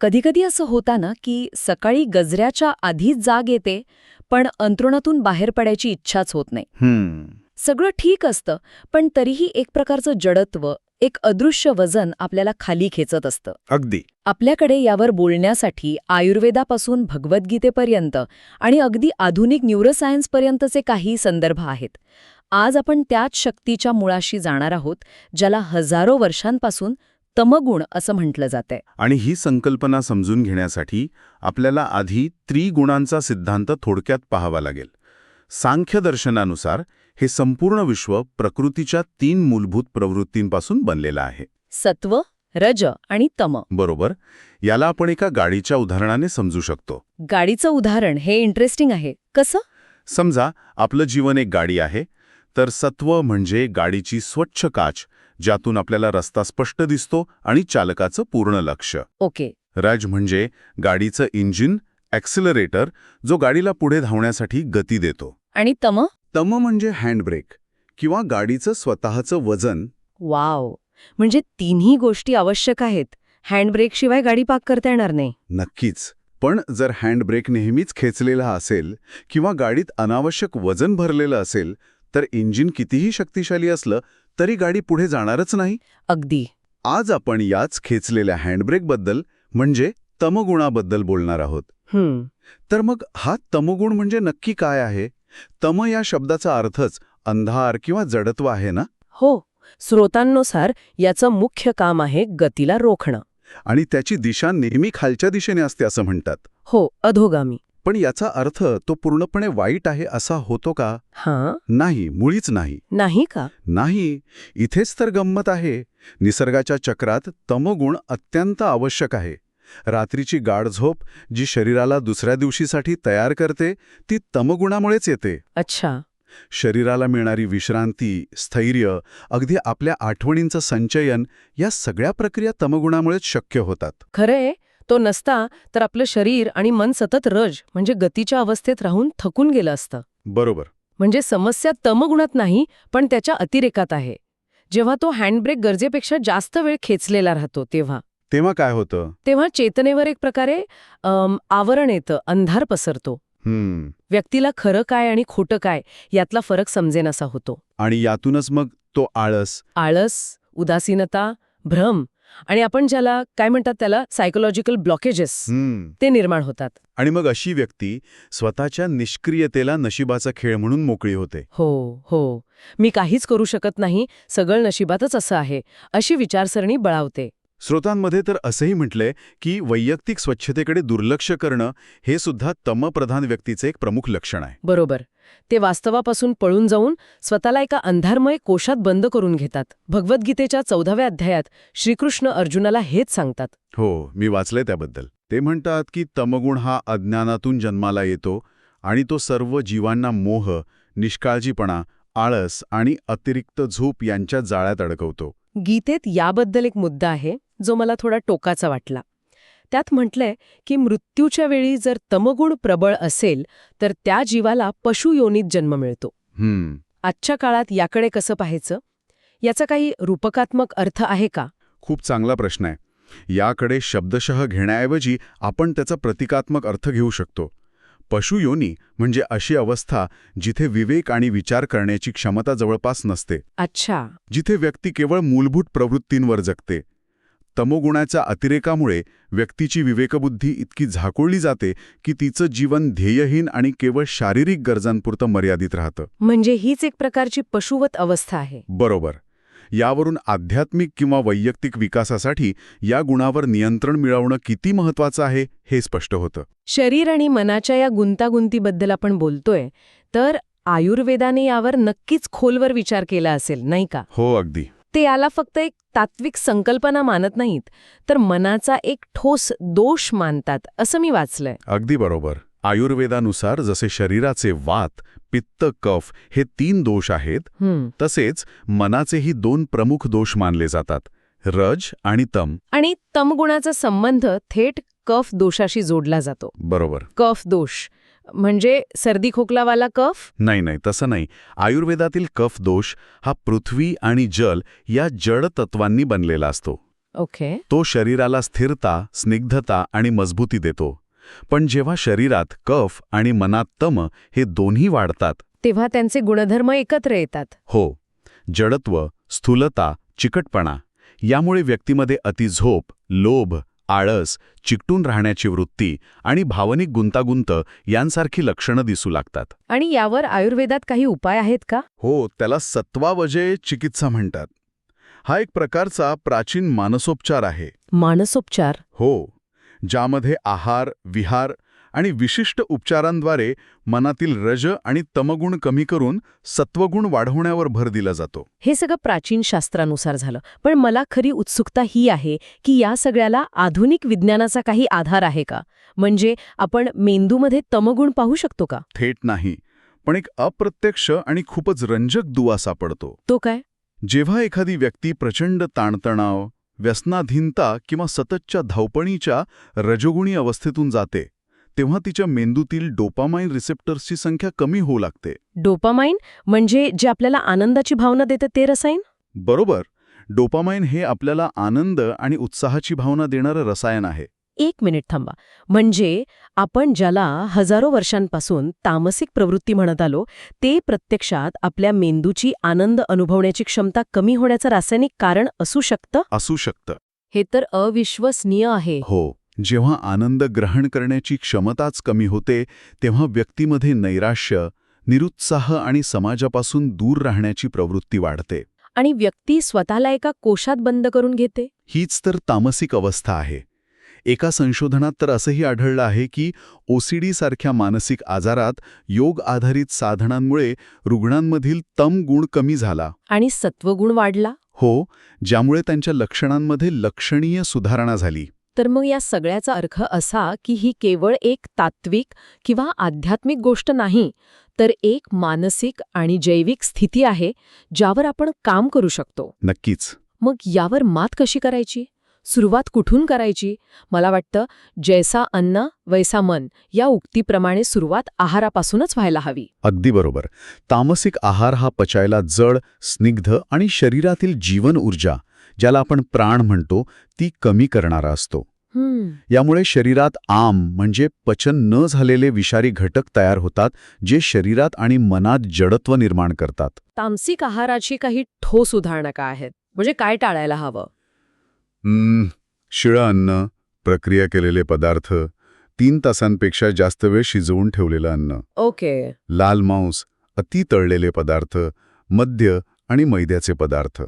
कधीकधी असं होतं ना की सकाळी गजऱ्याच्या आधीच जाग येते पण अंतरुणातून बाहेर पडायची इच्छाच होत नाही. सगळं ठीक असतं पण तरीही एक प्रकारचं जडत्व एक अदृश्य वजन आपल्याला खाली खेचत असतं. अगदी. आपल्याकडे यावर बोलण्यासाठी आयुर्वेदापासून भगवद्गीतेपर्यंत आणि अगदी आधुनिक न्यूरोसायन्सपर्यंतचे काही संदर्भ आहेत. आज आपण त्याच शक्तीच्या मुळाशी जाणार आहोत ज्याला हजारो वर्षांपासून तमगुण असं म्हटलं जातंय. आणि ही संकल्पना समजून घेण्यासाठी आपल्याला आधी त्रिगुणांचा सिद्धांत थोडक्यात पाहावा लागेल. सांख्य दर्शनानुसार हे संपूर्ण विश्व प्रकृतीच्या तीन मूलभूत प्रवृत्तींपासून बनलेलं आहे. सत्व रज आणि तम. बरोबर? याला आपण एका गाडीच्या उदाहरणाने समजू शकतो. गाडीचं उदाहरण हे इंटरेस्टिंग आहे. कसं? समजा आपलं जीवन एक गाडी आहे तर सत्व म्हणजे गाडीची स्वच्छ काच ज्यातून आपल्याला रस्ता स्पष्ट दिसतो आणि चालकाचं पूर्ण लक्ष. ओके. रज म्हणजे गाडीचं इंजिन ॲक्सिलरेटर जो गाडीला पुढे धावण्यासाठी गती देतो. आणि तम? तम म्हणजे हँडब्रेक किंवा गाडीचं स्वतःचं वजन. वाव. म्हणजे तिन्ही गोष्टी आवश्यक आहेत. हँडब्रेकशिवाय गाडी पाक करता येणार नाही. नक्कीच. पण जर हँडब्रेक नेहमीच खेचलेला असेल किंवा गाडीत अनावश्यक वजन भरलेलं असेल तर इंजिन कितीही शक्तिशाली असलं तरी गाडी पुढे जाणारच नाही? अगदी. आज आपण याच खेचलेल्या हँडब्रेकबद्दल म्हणजे तमगुणाबद्दल बोलणार आहोत. तर मग हा तमगुण म्हणजे नक्की काय आहे? तम या शब्दाचा अर्थच अंधार किंवा जडत्व आहे ना? हो. स्रोतांनुसार याचं मुख्य काम आहे गतीला रोखणं. आणि त्याची दिशा नेहमी खालच्या दिशेने असते असं म्हणतात. हो अधोगामी. पण याचा अर्थ तो पूर्णपणे वाईट आहे असा होतो का? हां. नाही मुळीच नाही. नाही का? नाही इथेच तर गंमत आहे. निसर्गाच्या चक्रात तमगुण अत्यंत आवश्यक आहे. रात्रीची गाढ झोप जी शरीराला दुसऱ्या दिवशीसाठी तयार करते ती तमगुणामुळेच येते. अच्छा. शरीराला मिळणारी विश्रांती स्थैर्य अगदी आपल्या आठवणींचं संचयन या सगळ्या प्रक्रिया तमगुणामुळेच शक्य होतात. खरंय? तो नसता तर आपलं शरीर आणि मन सतत रज म्हणजे गतीच्या अवस्थेत राहून थकून गेलं असतं. बरोबर. म्हणजे समस्या तमगुणात नाही पण त्याच्या अतिरेकात आहे. जेव्हा तो हँडब्रेक गरजेपेक्षा जास्त वेळ खेचलेला राहतो तेव्हा. तेव्हा काय होतं? तेव्हा चेतनेवर एक प्रकारे अम, आवरण येतं अंधार पसरतो. हम्म. व्यक्तीला खरं काय आणि खोटं काय यातला फरक समजेनासा होतो. आणि यातूनच मग तो आळस. आळस उदासीनता भ्रम आणि आपण ज्याला काय म्हणतात त्याला सायकोलॉजिकल ब्लॉकेजेस ते निर्माण होतात. आणि मग अशी व्यक्ती स्वतःच्या निष्क्रियतेला नशिबाचा खेळ म्हणून मोकळी होते. हो हो. मी काहीच करू शकत नाही सगळं नशिबातच असं आहे अशी विचारसरणी बळावते. स्रोतांमध्ये तर असंही म्हटलंय की वैयक्तिक स्वच्छतेकडे दुर्लक्ष करणं हे सुद्धा तमप्रधान व्यक्तीचे एक प्रमुख लक्षण आहे. बरोबर. ते वास्तवापासून पळून जाऊन स्वतःला एका अंधारमय कोशात बंद करून घेतात. भगवद्गीतेच्या चौदाव्या अध्यायात श्रीकृष्ण अर्जुनाला हेच सांगतात. हो मी वाचलंय त्याबद्दल. ते म्हणतात की तमगुण हा अज्ञानातून जन्माला येतो आणि तो सर्व जीवांना मोह निष्काळजीपणा आळस आणि अतिरिक्त झोप यांच्या जाळ्यात अडकवतो. गीतेत याबद्दल एक मुद्दा आहे. जो मला थोडा टोकाचा वाटला. त्यात म्हटलंय की मृत्यूच्या वेळी जर तमगुण प्रबळ असेल तर त्या जीवाला पशुयोनीत जन्म मिळतो. हम्म. आजच्या काळात याकडे कसं पाहायचं? याचा काही रूपकात्मक अर्थ आहे का? खूप चांगला प्रश्न आहे. याकडे शब्दशः घेण्याऐवजी आपण त्याचा प्रतिकात्मक अर्थ घेऊ शकतो. पशुयोनी म्हणजे अशी अवस्था जिथे विवेक आणि विचार करण्याची क्षमता जवळपास नसते. अच्छा. जिथे व्यक्ती केवळ मूलभूत प्रवृत्तींवर जगते. तमोगुणाच्या अतिरेकामुळे व्यक्तीची विवेकबुद्धी इतकी झाकोळली जाते की तिचं जीवन ध्येयहीन आणि केवळ शारीरिक गरजांपुरतं मर्यादित राहतं. म्हणजे हीच एक प्रकारची पशुवत अवस्था आहे. बरोबर. यावरून आध्यात्मिक किंवा वैयक्तिक विकासासाठी या गुणावर नियंत्रण मिळवणं किती महत्वाचं आहे हे स्पष्ट होतं. शरीर आणि मनाच्या या गुंतागुंतीबद्दल आपण बोलतोय तर आयुर्वेदाने यावर नक्कीच खोलवर विचार केला असेल नाही का? हो अगदी. ते याला फक्त एक तात्विक संकल्पना मानत नाहीत तर मनाचा एक ठोस दोष मानतात असं मी वाचलंय. अगदी बरोबर. आयुर्वेदानुसार जसे शरीराचे वात पित्त कफ हे तीन दोष आहेत तसेच मनाचेही दोन प्रमुख दोष मानले जातात रज आणि तम. आणि तमगुणाचा संबंध थेट कफ दोषाशी जोडला जातो. बरोबर. कफ दोष. म्हणजे सर्दी खोकलावाला कफ? नाही नाही तसं नाही. आयुर्वेदातील कफ दोष हा पृथ्वी आणि जल या जड तत्वांनी बनलेला असतो. ओके. तो शरीराला स्थिरता स्निग्धता आणि मजबूती देतो. पण जेव्हा शरीरात कफ आणि मनात तम हे दोन्ही वाढतात तेव्हा त्यांचे गुणधर्म एकत्र येतात. हो जडत्व स्थूलता चिकटपणा यामुळे व्यक्तीमध्ये अतिझोप लोभ आळस चिकटून राहण्याची वृत्ती आणि भावनिक गुंतागुंत यांसारखी लक्षणं दिसू लागतात. आणि यावर आयुर्वेदात काही उपाय आहेत का? हो त्याला सत्वावजय चिकित्सा म्हणतात. हा एक प्रकारचा प्राचीन मानसोपचार आहे. मानसोपचार? हो ज्यामध्ये आहार विहार आणि विशिष्ट उपचारांद्वारे मनातील रज आणि तमगुण कमी करून सत्वगुण वाढवण्यावर भर दिला जातो. हे सगळं प्राचीन शास्त्रानुसार झालं. पण मला खरी उत्सुकता ही आहे की या सगळ्याला आधुनिक विज्ञानाचा काही आधार आहे का? म्हणजे आपण मेंदूमध्ये तमगुण पाहू शकतो का? थेट नाही पण एक अप्रत्यक्ष आणि खूपच रंजक दुवा सापडतो. तो काय? जेव्हा एखादी व्यक्ती प्रचंड ताणतणाव व्यसनाधीनता किंवा सततच्या धावपणीच्या रजोगुणी अवस्थेतून जाते तेव्हा तिच्या मेंदूतील डोपामाइन रिसेप्टर्सची संख्या कमी होऊ लागते. डोपामाइन म्हणजे जे आपल्याला आनंदाची भावना देतं ते रसायन? बरोबर. डोपामाइन हे आपल्याला आनंद आणि उत्साहाची भावना देणारं रसायन आहे. एक मिनिट थांबा. म्हणजे आपण ज्याला हजारो वर्षांपासून तामसिक प्रवृत्ती म्हणत आलो ते प्रत्यक्षात आपल्या मेंदूची आनंद अनुभवण्याची क्षमता कमी होण्याचं रासायनिक कारण असू शकतं? असू शकतं. हे तर अविश्वसनीय आहे. हो. जेव्हा आनंद ग्रहण करण्याची क्षमताच कमी होते तेव्हा व्यक्तीमध्ये नैराश्य निरुत्साह आणि समाजापासून दूर राहण्याची प्रवृत्ती वाढते. आणि व्यक्ती स्वतःला एका कोशात बंद करून घेते? हीच तर तामसिक अवस्था आहे. एका संशोधनात तर असंही आढळलं आहे की ओसीडी सारख्या मानसिक आजारात योग आधारित साधनांमुळे रुग्णांमधील तम गुण कमी झाला. आणि सत्वगुण वाढला? हो ज्यामुळे त्यांच्या लक्षणांमध्ये लक्षणीय सुधारणा झाली. तर मग या सगळ्याचा अर्थ असा की ही केवळ एक तात्विक किंवा आध्यात्मिक गोष्ट नाही तर एक मानसिक आणि जैविक स्थिती आहे ज्यावर आपण काम करू शकतो. नक्कीच. मग यावर मात कशी करायची? सुरुवात कुठून करायची? मला वाटतं जैसा अन्न वैसा मन या उक्तीप्रमाणे सुरुवात आहारापासूनच व्हायला हवी. अगदी बरोबर. तामसिक आहार हा पचायला जड स्निग्ध आणि शरीरातील जीवन ऊर्जा ज्याला आपण प्राण म्हणतो ती कमी करणारा असतो. यामुळे शरीरात आम म्हणजे पचन न झालेले विषारी घटक तयार होतात जे शरीरात आणि मनात जडत्व निर्माण करतात. तामसिक आहाराची काही ठोस उदाहरणं काय आहेत? म्हणजे काय टाळायला हवं? शिळं अन्न प्रक्रिया केलेले पदार्थ तीन तासांपेक्षा जास्त वेळ शिजवून ठेवलेलं अन्न. ओके. लाल मांस अति तळलेले पदार्थ मद्य आणि मैद्याचे पदार्थ.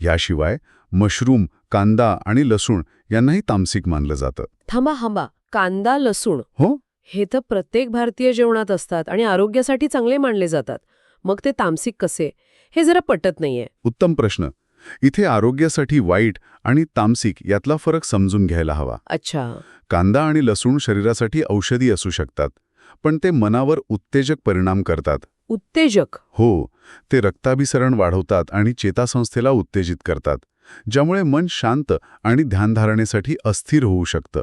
याशिवाय मशरूम कांदा आणि लसूण यांनाही तामसिक मानलं जातं. थांबा थांबा. कांदा लसूण हो? हे तर प्रत्येक भारतीय जेवणात असतात आणि आरोग्यासाठी चांगले मानले जातात. मग ते तामसिक कसे? हे जरा पटत नाहीये. उत्तम प्रश्न. इथे आरोग्यासाठी वाईट आणि तामसिक यातला फरक समजून घ्यायला हवा. अच्छा. कांदा आणि लसूण शरीरासाठी औषधी असू शकतात पण ते मनावर उत्तेजक परिणाम करतात. उत्तेजक. हो ते रक्ताभिसरण वाढवतात आणि चेतासंस्थेला उत्तेजित करतात. ज्यामुळे मन शांत आणि ध्यानधारणेसाठी अस्थिर होऊ शकतं.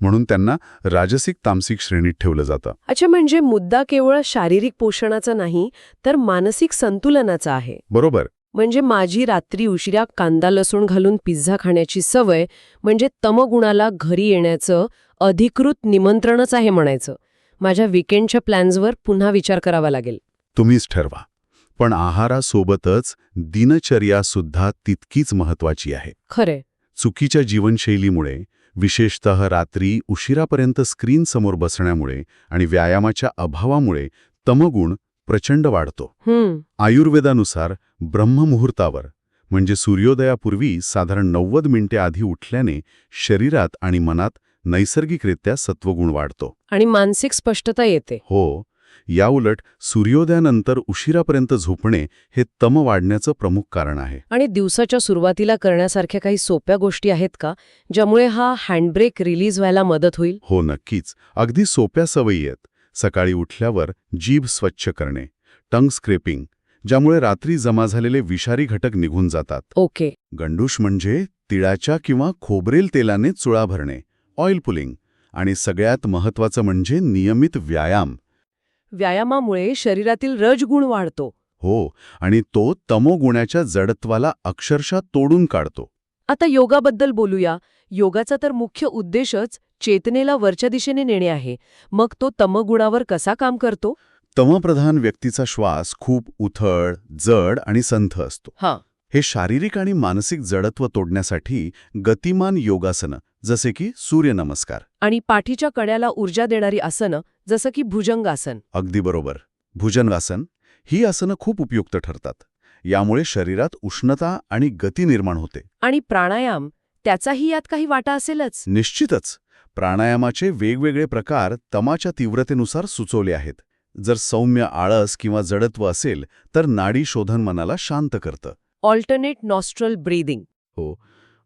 म्हणून त्यांना राजसिक तामसिक श्रेणीत ठेवलं जातं. अच्छा म्हणजे मुद्दा केवळ शारीरिक पोषणाचा नाही तर मानसिक संतुलनाचा आहे. बरोबर. म्हणजे माझी रात्री उशिरा कांदा लसूण घालून पिझ्झा खाण्याची सवय म्हणजे तमगुणाला घरी येण्याचं अधिकृत निमंत्रणच आहे म्हणायचं. माझ्या विकेंडच्या प्लॅन्सवर पुन्हा विचार करावा लागेल. तुम्हीच ठरवा. पण आहारासोबतच दिनचर्यासुद्धा तितकीच महत्वाची आहे. खरे चुकीच्या जीवनशैलीमुळे विशेषतः रात्री उशिरापर्यंत स्क्रीनसमोर बसण्यामुळे आणि व्यायामाच्या अभावामुळे तमगुण प्रचंड वाढतो. हम्म. आयुर्वेदानुसार ब्रह्ममुहूर्तावर म्हणजे सूर्योदयापूर्वी साधारण नव्वद मिनिटे आधी उठल्याने शरीरात आणि मनात नैसर्गिकरित्या सत्वगुण वाढतो. आणि मानसिक स्पष्टता येते. हो याउलट सूर्योदयानंतर उशिरापर्यंत झोपणे हे तम वाढण्याचं प्रमुख कारण आहे. आणि दिवसाच्या सुरुवातीला करण्यासारख्या काही सोप्या गोष्टी आहेत का ज्यामुळे हा हँडब्रेक रिलीज व्हायला मदत होईल? हो नक्कीच. अगदी सोप्या सवयी आहेत. सकाळी उठल्यावर जीभ स्वच्छ करणे टंग स्क्रेपिंग ज्यामुळे रात्री जमा झालेले विषारी घटक निघून जातात. ओके. गंडूश म्हणजे तिळाच्या किंवा खोबरेल तेलाने चुळा भरणे ऑइल पुलिंग आणि सगळ्यात महत्वाचं म्हणजे नियमित व्यायाम. व्यायामामुळे शरीरातील रजगुण वाढतो. हो आणि तो तमोगुणाच्या जडत्वाला अक्षरशः तोडून काढतो. आता योगाबद्दल बोलूया. योगाचा तर मुख्य उद्देशच चेतनेला वरच्या दिशेने नेणे आहे. मग तो तमगुणावर कसा काम करतो? तमप्रधान व्यक्तीचा श्वास खूप उथळ जड आणि संथ असतो. हां. हे शारीरिक आणि मानसिक जडत्व तोडण्यासाठी गतिमान योगासनं जसे की सूर्यनमस्कार. आणि पाठीच्या कड्याला ऊर्जा देणारी आसनं जसं की भुजंगासन. अगदी बरोबर. भुजंगासन ही आसनं खूप उपयुक्त ठरतात. यामुळे शरीरात उष्णता आणि गती निर्माण होते. आणि प्राणायाम त्याचाही यात काही वाटा असेलच? निश्चितच. प्राणायामाचे वेगवेगळे प्रकार तमाच्या तीव्रतेनुसार सुचवले आहेत. जर सौम्य आळस किंवा जडत्व असेल तर नाडी शोधन मनाला शांत करतं. ऑल्टरनेट नॉस्ट्रल ब्रीदिंग हो.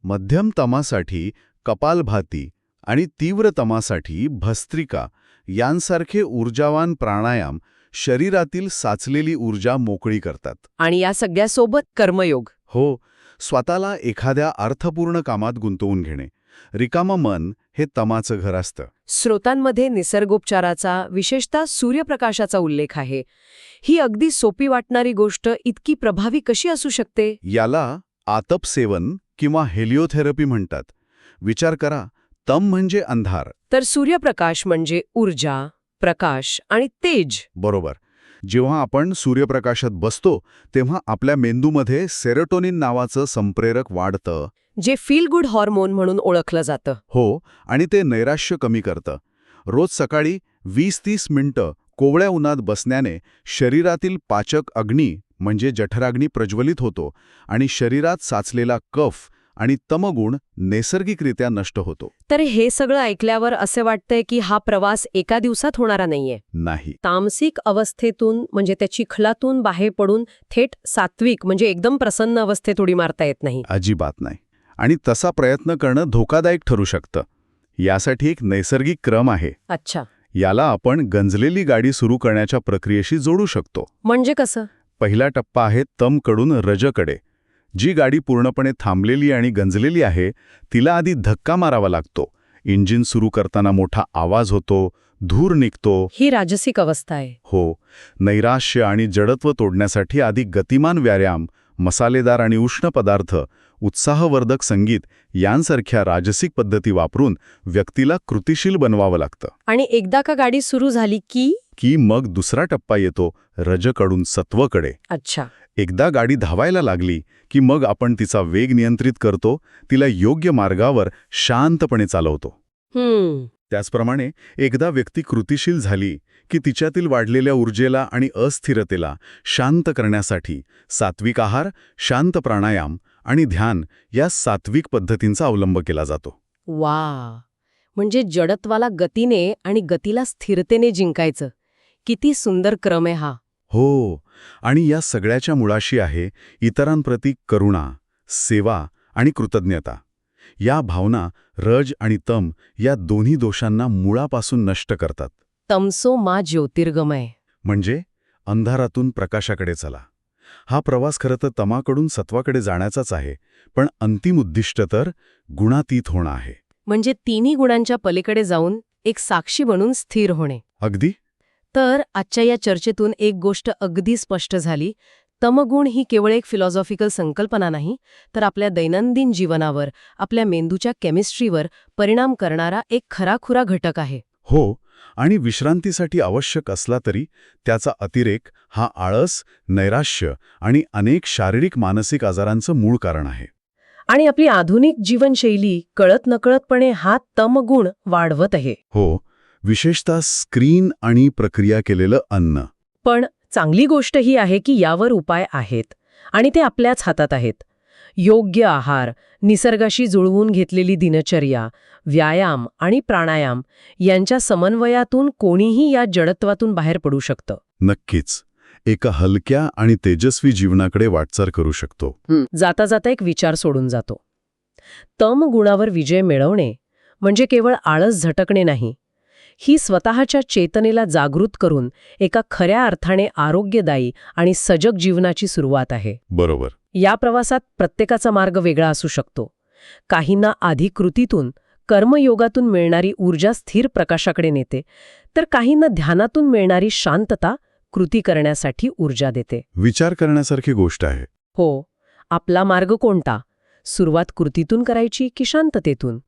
मध्यम तमासाठी कपालभाती आणि तीव्र तमासाठी भस्त्रिका यांसारखे ऊर्जावान प्राणायाम शरीरातील साचलेली ऊर्जा मोकळी करतात. आणि या सगळ्यासोबत कर्मयोग. हो. स्वतःला एखाद्या अर्थपूर्ण कामात गुंतवून घेणे. रिकामं मन हे तमाचं घर असतं. स्रोतांमध्ये निसर्गोपचाराचा विशेषतः सूर्यप्रकाशाचा उल्लेख आहे. ही अगदी सोपी वाटणारी गोष्ट इतकी प्रभावी कशी असू शकते? याला आतप सेवन किंवा हेलिओथेरपी म्हणतात. विचार करा तम म्हणजे अंधार. तर सूर्यप्रकाश म्हणजे ऊर्जा प्रकाश आणि तेज. बरोबर. जेव्हा आपण सूर्यप्रकाशात बसतो तेव्हा आपल्या मेंदूमध्ये सेरोटोनिन नावाचं संप्रेरक वाढतं. जे फील गुड हॉर्मोन म्हणून ओळखलं जातं. हो आणि ते नैराश्य कमी करतं. रोज सकाळी वीस तीस मिनिटं कोवळ्या उन्हात बसण्याने शरीरातील पाचक अग्नी म्हणजे जठराग्नी प्रज्वलित होतो आणि शरीरात साचलेला कफ आणि तमगुण नैसर्गिकरित्या नष्ट होतो. तर हे सगळं ऐकल्यावर असे वाटतंय की हा प्रवास एका दिवसात होणारा नाहीये. नाही. तामसिक अवस्थेतून म्हणजे त्या चिखलातून बाहेर पडून थेट सात्विक म्हणजे एकदम प्रसन्न अवस्थेत उडी मारता येत नाही. अजिबात नाही. आणि तसा प्रयत्न करणं धोकादायक ठरू शकतं. यासाठी एक नैसर्गिक क्रम आहे. अच्छा. याला आपण गंजलेली गाडी सुरू करण्याच्या प्रक्रियेशी जोडू शकतो. म्हणजे कसं? पहिला टप्पा आहे तमकडून रजकडे. जी गाडी पूर्णपणे थांबलेली आणि गंजलेली आहे तिला आधी धक्का मारावा लागतो. इंजिन सुरू करताना मोठा आवाज होतो धूर निघतो. ही राजसिक अवस्था आहे. हो. नैराश्य आणि जडत्व तोडण्यासाठी आधी गतिमान व्यायाम मसालेदार आणि उष्ण पदार्थ उत्साहवर्धक संगीत यांसारख्या राजसिक पद्धती वापरून व्यक्तीला कृतिशील बनवावं लागतं. आणि एकदा का गाडी सुरू झाली की? की मग दुसरा टप्पा येतो रजकडून सत्वकडे. अच्छा. एकदा गाडी धावायला लागली की मग आपण तिचा वेग नियंत्रित करतो तिला योग्य मार्गावर शांतपणे चालवतो. त्याचप्रमाणे एकदा व्यक्ती कृतिशील झाली की तिच्यातील वाढलेल्या ऊर्जेला आणि अस्थिरतेला शांत करण्यासाठी सात्विक आहार शांत प्राणायाम आणि ध्यान या सात्विक पद्धतींचा अवलंब केला जातो. वा! म्हणजे जडत्वाला गतीने आणि गतीला स्थिरतेने जिंकायचं. किती सुंदर क्रम आहे हा. हो आणि या सगळ्याच्या मुळाशी आहे इतरांप्रती करुणा सेवा आणि कृतज्ञता. या भावना रज आणि तम या दोन्ही दोषांना मुळापासून नष्ट करतात. तमसो मा ज्योतिर्गमय. म्हणजे अंधारातून प्रकाशाकडे चला. हा प्रवास खरं तर तमाकडून सत्वाकडे जाण्याचाच आहे पण अंतिम उद्दिष्ट तर गुणातीत होणं आहे. म्हणजे तिन्ही गुणांच्या पलीकडे जाऊन एक साक्षी बनून स्थिर होणे. अगदी? तर आजच्या या चर्चेतून एक गोष्ट अगदी स्पष्ट झाली. तमगुण ही केवळ एक फिलॉसॉफिकल संकल्पना नाही तर आपल्या दैनंदिन जीवनावर आपल्या मेंदूच्या केमिस्ट्रीवर परिणाम करणारा एक खराखुरा घटक आहे. हो आणि विश्रांतीसाठी आवश्यक असला तरी त्याचा अतिरेक हा आळस नैराश्य आणि अनेक शारीरिक मानसिक आजारांचं मूळ कारण आहे. आणि आपली आधुनिक जीवनशैली कळत नकळतपणे हा तमगुण वाढवत आहे. हो विशेषतः स्क्रीन आणि प्रक्रिया केलेलं अन्न. पण चांगली गोष्ट ही आहे की यावर उपाय आहेत आणि ते आपल्याच हातात आहेत. योग्य आहार निसर्गाशी जुळवून घेतलेली दिनचर्या व्यायाम आणि प्राणायाम यांच्या समन्वयातून कोणीही या जडत्वातून बाहेर पडू शकतं. नक्कीच. एका हलक्या आणि तेजस्वी जीवनाकडे वाटचाल करू शकतो. जाता जाता एक विचार सोडून जातो. तम गुणावर विजय मिळवणे म्हणजे केवळ आळस झटकणे नाही. ही स्वतःच्या चेतनेला जागृत करून एका खऱ्या अर्थाने आरोग्यदायी आणि सजग जीवनाची सुरुवात आहे. बरोबर. या प्रवासात प्रत्येकाचा मार्ग वेगळा असू शकतो. काहींना आधी कृतीतून कर्मयोगातून मिळणारी ऊर्जा स्थिर प्रकाशाकडे नेते तर काहींना ध्यानातून मिळणारी शांतता कृती करण्यासाठी ऊर्जा देते. विचार करण्यासारखी गोष्ट आहे. हो. आपला मार्ग कोणता? सुरुवात कृतीतून करायची की शांततेतून?